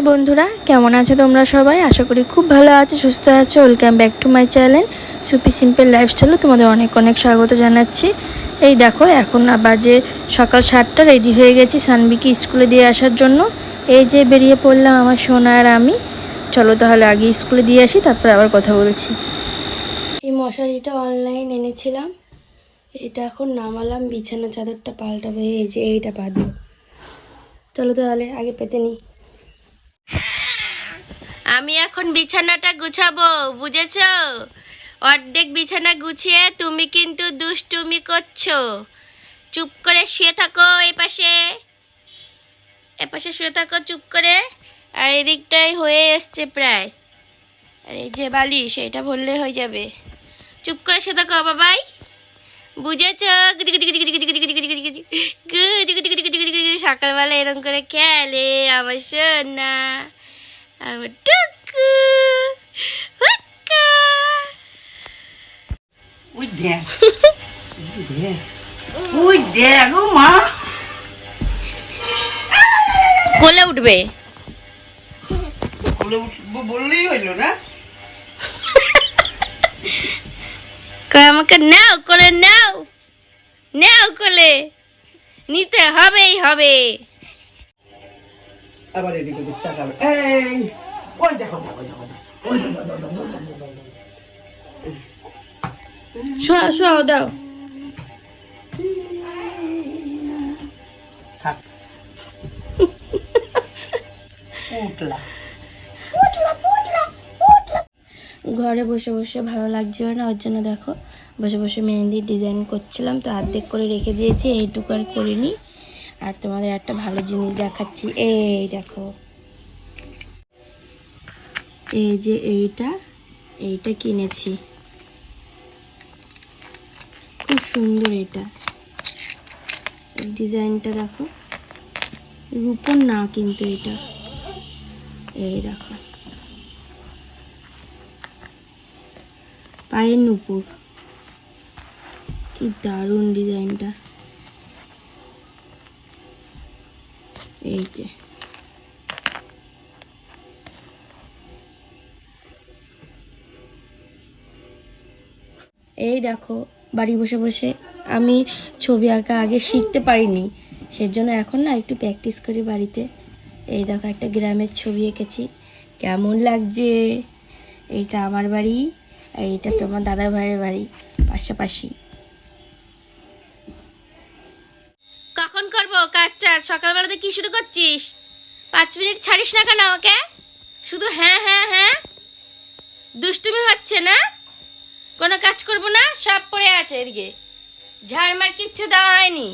High বন্ধুরা, কেমন আছো তোমরা সবাই? আশা করি খুব ভালো আছো, সুস্থ আছো। Welcome back to my channel soupy simple লাইফস্টাইলে তোমাদের অনেক অনেক স্বাগত জানাচ্ছি। এই দেখো, এখন বাজে সকাল সাতটা রেডি হয়ে গেছি সানবিকে স্কুলে দিয়ে আসার জন্য। এই যে বেরিয়ে পড়লাম আমার সোনা আর আমি। চলো তাহলে আগে স্কুলে দিয়ে আসি, তারপর আবার কথা বলছি। এই মশারিটা অনলাইন এনেছিলাম। এটা এখন নামালাম, বিছানা চাদরটা পাল্টাবো, এই যে এইটা বাঁধবো চলো তাহলে আগে পেতে নিই আমি এখন বিছানাটা গুছাবো বুঝেছ অর্ধেক বিছানা গুছিয়ে তুমি কিন্তু দুষ্টুমি করছ চুপ করে শুয়ে থাকো এই পাশে এ পাশে শুয়ে থাকো চুপ করে আর এদিকটাই হয়ে এসছে প্রায় আর এই যে বালিশ এটা ভরলে হয়ে যাবে চুপ করে শুয়ে থাকো বাবাই বুঝেছ সকালবেলা এরকম করে খেলে আমার সোনা আমার টুকু হুক্কা। ওই দেখ ওই দেখ ওই দেখ ও মা কোলে উঠবে বলে উঠবো বললেই হইল না কয় আমাকে নাও কোলে নাও নাও কোলে নিতে হবেই হবে আবার এদিকে ওদিক তাকাবে। এই ওই দেখো দেখো দেখো দেখো। ওই দেখো, দেখো, দেখো, দেখো, দেখো, দেখো। শোয়া শোয়া দাও। থাক। উঠলা ঘরে বসে বসে ভালো লাগছিল না ওর জন্য দেখো। বসে বসে মেহেন্দির ডিজাইন করছিলাম তো অর্ধেক করে রেখে দিয়েছি এইটুকু আর করিনি। আর তোমাদের একটা ভালো জিনিস দেখাচ্ছি। এই দেখো। এই যে এইটা এইটা কিনেছি। খুব সুন্দর এটা। ডিজাইনটা দেখো। রূপর না কিন্তু এটা। এই দেখো। পায়ের নুপুর। কি দারুণ ডিজাইনটা। এই যে। এই দেখো, বাড়ি বসে বসে আমি ছবি আঁকা আগে শিখতে পারিনি, সেজন্য এখন না একটু প্র্যাকটিস করি বাড়িতে। এই দেখো, একটা গ্রামের ছবি এঁকেছি, কেমন লাগছে? এইটা আমার বাড়ি, আর এইটা তোমার দাদা ভাইয়ের বাড়ি, পাশাপাশি। কখন করব কাজটা সকালবেলাতে কি শুরু করছিস? পাঁচ মিনিট ছাড়িস না কেন আমাকে? শুধু হ্যাঁ হ্যাঁ হ্যাঁ? দুষ্টুমি হচ্ছে না? কোনো কাজ করব না? সব পড়ে আছে এদিকে। ঝাড়মার কিচ্ছু দেওয়া হয়নি।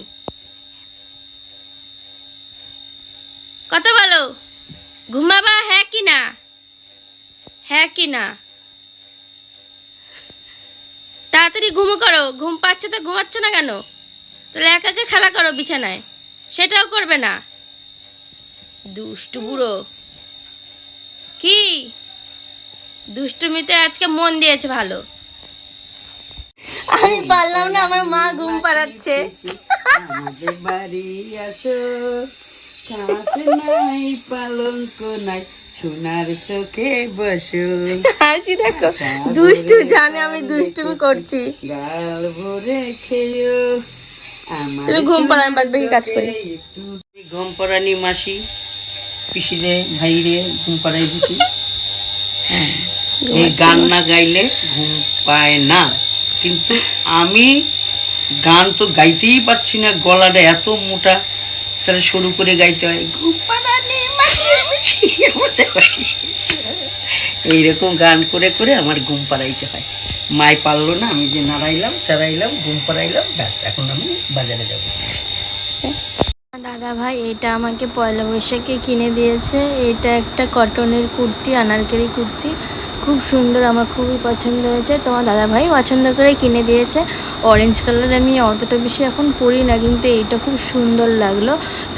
কত বলো? ঘুমাবা হ্যাঁ কি না? হ্যাঁ কি না? তাড়াতাড়ি ঘুমো করো। ঘুম পাচ্ছে তো ঘুমাচ্ছ না কেন? তাহলে একা একা খেলা করো বিছানায়। সেটাও করবে না। দুষ্টু বুড়ো। কি? দুষ্টুমিতে আজকে মন দিয়েছে ভালো। আমি পারলাম না আমার মা ঘুম পাড়াচ্ছে। আমাদের বাড়ি আসো কাছে নাই পালঙ্ক নাই সোনার চোখে বসো হাসি দেখো দুষ্টু জানে আমি দুষ্টুমি করছি। গাল ভরে খেয়েও। আমার তুমি ঘুম পাড়ান বাদ বাকি কাজ করি। ঘুম পাড়ানি মাসি পিসিরে ভাইরে ঘুম পাড়াই দিছি। হ্যাঁ, এই গান না গাইলে ঘুম পায় না। কিন্তু আমি গান তো গাইতেই পারছি না গলাটা এত মোটা তাহলে শুরু করে গাইতে হয় ঘুম পাড়ানি। এইরকম গান করে করে আমার ঘুম পাড়াইতে হয়। মায় পারল না, আমি যে নাড়াইলাম চারাইলাম ঘুম পাড়াইলাম, ব্যাস, এখন আমি বাজারে যাব। দাদা ভাই, এটা আমাকে পয়লা বৈশাখে কিনে দিয়েছে। এটা একটা কটনের কুর্তি, আনারকলি কুর্তি। খুব সুন্দর, আমার খুবই পছন্দ হয়েছে। তোমার দাদা ভাই পছন্দ করে কিনে দিয়েছে। অরেঞ্জ কালার আমি অতটা বেশি এখন পরি না, কিন্তু এইটা খুব সুন্দর লাগল।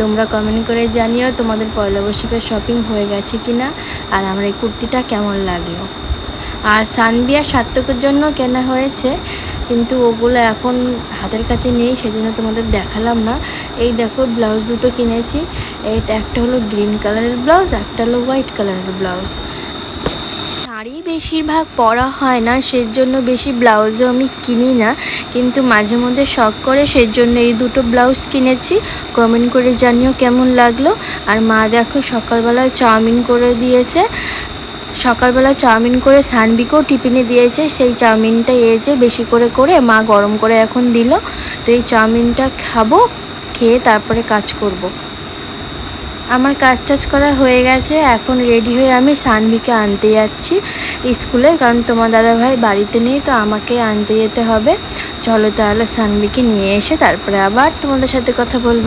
তোমরা কমেন্ট করে জানিও তোমাদের পয়লা বৈশাখের শপিং হয়ে গেছে কিনা, আর আমার এই কুর্তিটা কেমন লাগল। আর সানবিয়া সার্থকের জন্য কেনা হয়েছে, কিন্তু ওগুলো এখন হাতের কাছে নেই, সেজন্য তোমাদের দেখালাম না। এই দেখো, ব্লাউজ দুটো কিনেছি। এইটা একটা হলো গ্রিন কালারের ব্লাউজ, একটা হলো হোয়াইট কালারের ব্লাউজ। শাড়ি বেশিরভাগ পরা হয় না, সেজন্য বেশি ব্লাউজও আমি কিনি না। কিন্তু মাঝে মধ্যে শখ করে, সেজন্য এই দুটো ব্লাউজ কিনেছি। কমেন্ট করে জানিও কেমন লাগল। আর মা দেখো, সকালবেলায় চাউমিন করে দিয়েছে। সকালবেলা চাউমিন করে সানবিকেও টিফিনে দিয়েছে। সেই চাউমিনটা এসে বেশি করে করে মা গরম করে এখন দিল। তো এই চাউমিনটা খাব, খেয়ে তারপরে কাজ করব। আমার কাজ টাজ করা হয়ে গেছে। এখন রেডি হয়ে আমি সানভিকে আনতে যাচ্ছি স্কুলে। কারণ তোমার দাদাভাই বাড়িতে নেই, তো আমাকে আনতে যেতে হবে। চলো তাহলে সানভিকে নিয়ে এসে তারপরে আবার তোমাদের সাথে কথা বলব।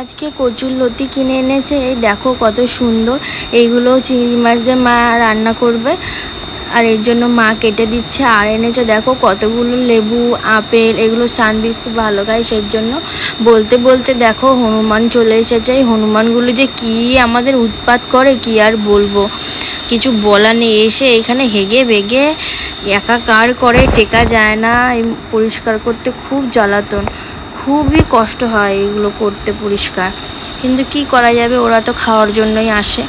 আজকে কচুর লতি কিনে এনেছে। এই দেখো কত সুন্দর। এইগুলো চিংড়ি মাছ দিয়ে মা রান্না করবে। আর এর জন্য মা কেটে দিচ্ছে। আর এনেছে দেখো কতগুলো লেবু, আপেল, এগুলো সানবির খুব ভালো খায় সেই জন্য বলতে বলতে দেখো হনুমান চলে এসেছে। এই হনুমানগুলো যে কি আমাদের উৎপাত করে, কি আর বলব? কিছু বলা নেই। এসে এখানে হেগে বেগে একাকার করে, টেকা যায় না। পরিষ্কার করতে খুব জ্বালাতন। খুবই কষ্ট হয় এগুলো করতে পরিষ্কার। কিন্তু কি করা যাবে? ওরা তো খাওয়ার জন্যই আসে।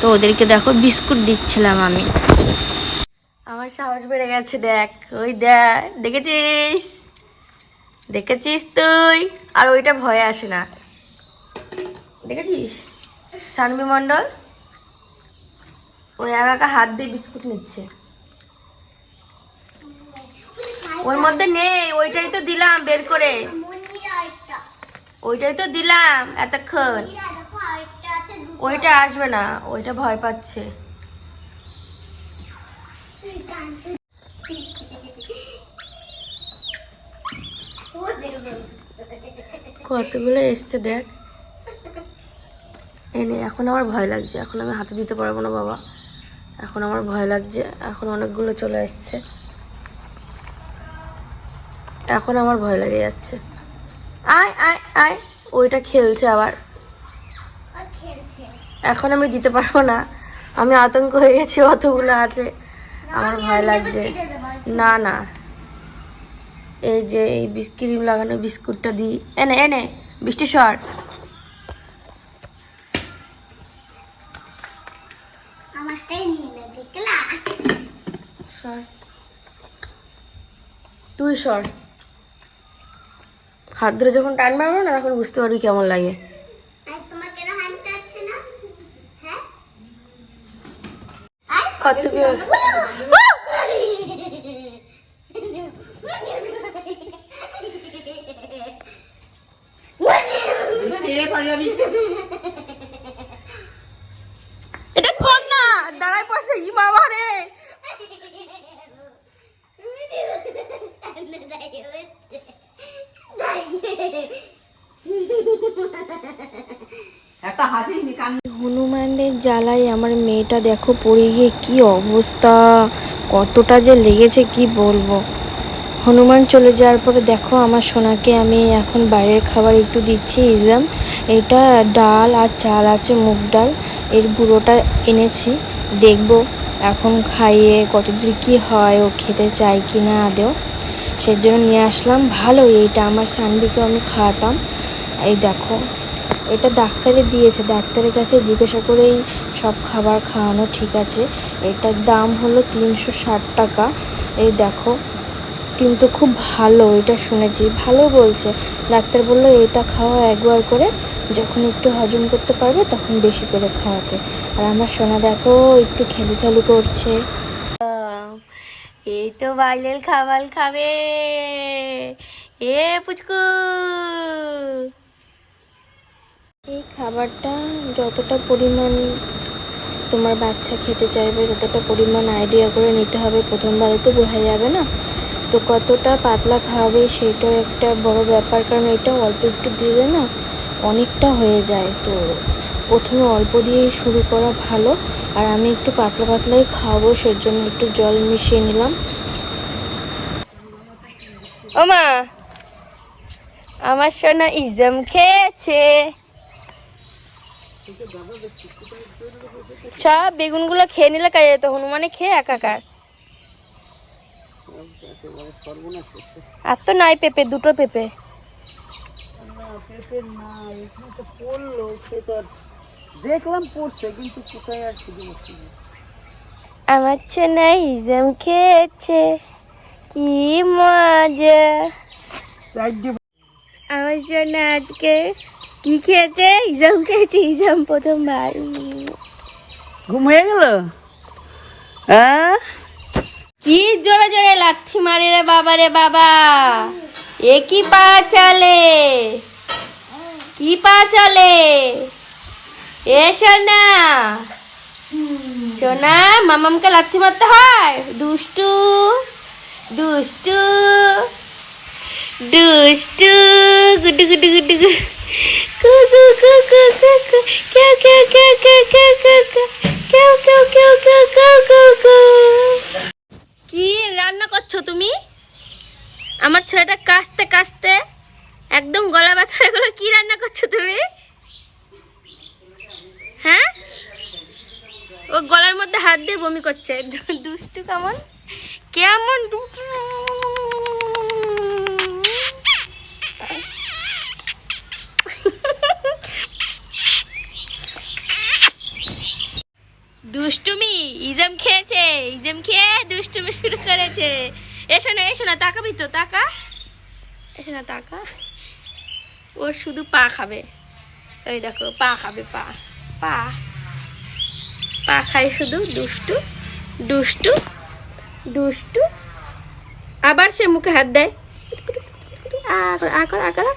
তো ওদেরকে দেখো বিস্কুট দিচ্ছিলাম আমি। আমার সাহস বেড়ে গেছে, দেখ। ওই দেখ, দেখেছিস? দেখেছিস তুই? আর ওইটা ভয়ে আসে না। দেখেছিস? সানবি মণ্ডল? ওই একা হাত দিয়ে বিস্কুট নিচ্ছে। ওর মধ্যে নেই, ওইটাই তো দিলাম বের করে। ওইটাই তো দিলাম এতক্ষণ। ওইটা আসবে না ওইটা ভয় পাচ্ছে। কতগুলো এসছে দেখ। এনে এখন আমার ভয় লাগছে। এখন আমি হাতে দিতে পারব না বাবা। এখন আমার ভয় লাগছে। এখন অনেকগুলো চলে এসছে এখন আমার ভয় লেগে যাচ্ছে। আয় আয় আয় ওইটা খেলছে আবার। এখন আমি দিতে পারব না। আমি আতঙ্ক হয়ে গেছি অতগুলো আছে। আমার ভয় লাগছে। না না। এই যে এই ক্রিম লাগানো বিস্কুটটা দিই। এনে এনে বৃষ্টি সর। তুই সর। হাত ধরে যখন টান মারবো না তখন বুঝতে পারবি কেমন লাগে। কত তোমার মেয়েটা দেখো, পড়ে গিয়ে কি অবস্থা? কতটা যে লেগেছে, কি বলব? হনুমান চলে যাওয়ার পরে দেখো, আমার সোনাকে আমি এখন বাইরের খাবার একটু দিচ্ছি, ইজাম। এটা ডাল আর চাল আছে, মুগ ডাল। এর গুঁড়োটা এনেছি, দেখব এখন খাইয়ে কতদূর কি হয়, ও খেতে চায় কি না আদেও সেজন্য নিয়ে আসলাম। ভালো এইটা আমার সানবিকেও আমি খাওয়াতাম। এই দেখো এটা ডাক্তারে দিয়েছে, ডাক্তারের কাছে জিজ্ঞাসা করেই সব খাবার খাওয়ানো ঠিক আছে। এটার দাম হলো তিনশো ষাট টাকা। এই দেখো, কিন্তু খুব ভালো এটা শুনেছি। ভালো বলছে। ডাক্তার বলল, এটা খাওয়া একবার করে যখন একটু হজম করতে পারবে তখন বেশি করে খাওয়াতে। আর আমার সোনা দেখো, একটু খেলু খেলু করছে। এই তো বাইলের খাবার খাবে। এ পুচকু। এই খাবারটা যতটা পরিমাণ তোমার বাচ্চা খেতে চাইবে, যতটা পরিমাণ আইডিয়া করে নিতে হবে, প্রথমবারে তো বোঝা যাবে না। তো কতটা পাতলা খাওয়াবে সেটাও একটা বড় ব্যাপার, কারণ এটা অল্প একটু দিলে না অনেকটা হয়ে যায়। তো প্রথমে অল্প দিয়েই শুরু করা ভালো, আর আমি একটু পাতলা পাতলাই খাওয়াবো, সেজন্য একটু জল মিশিয়ে নিলাম। ও মা আমার সোনা ইজাম খেয়েছে। সব বেগুনগুলো খেয়ে নিলে কাজে যেত হনুমানে খেয়ে একাকার। আর তো নাই পেঁপে দুটো পেঁপে। দেখলাম পড়ছে কিন্তু কোথায় আর খুঁজে পাচ্ছি আমার সোনা ইজম খেয়েছে কি মজা। আমার সোনা আজকে কি খেয়েছে? ইজম খেয়েছে ইজম প্রথমবার। ঘুম হয়ে গেল? হ্যাঁ কি জোরে জোরে লাথি মারে রে বাবা রে বাবা? এ কি পা চলে? কি পা চলে? এ সোনা। সোনা মামামকে লাথি মারতে হয়? দুষ্টু দুষ্টু দুষ্টু গুডু গুডু গুডু গু কি রান্না করছ তুমি? আমার ছেলেটা কাস্তে কাঁচতে একদম গলা ব্যথা হয়ে গেলো। কি রান্না করছ তুমি? হ্যাঁ? ও গলার মধ্যে হাত দিয়ে বমি করছে। দুষ্টু কেমন? কেমন এসো না তাকাবি তো তাকা এসো না তাকা ওর শুধু পা খাবে ওই দেখো পা খাবে পা পা পা খায় শুধু দুষ্টু দুষ্টু দুষ্টু আবার সে মুখে হাত দেয় আকর আকর আকর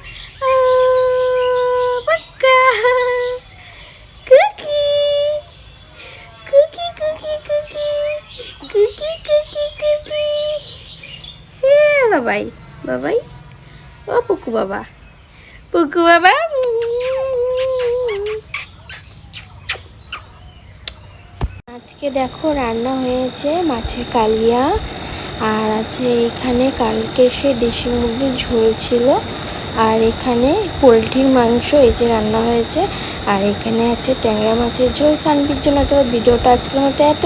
কুকি বাবাই বাবাই? ও পুকু বাবা। পুকু বাবা? আজকে দেখো রান্না হয়েছে মাছের কালিয়া, আর আছে এখানে কালকে সে দেশি মুরগির ঝোল ছিল, আর এখানে পোলট্রির মাংস, এই যে রান্না হয়েছে, আর এখানে আছে ট্যাংরা মাছের ঝোল। সানবির জন্য তো ভিডিওটা আজকের মতো এত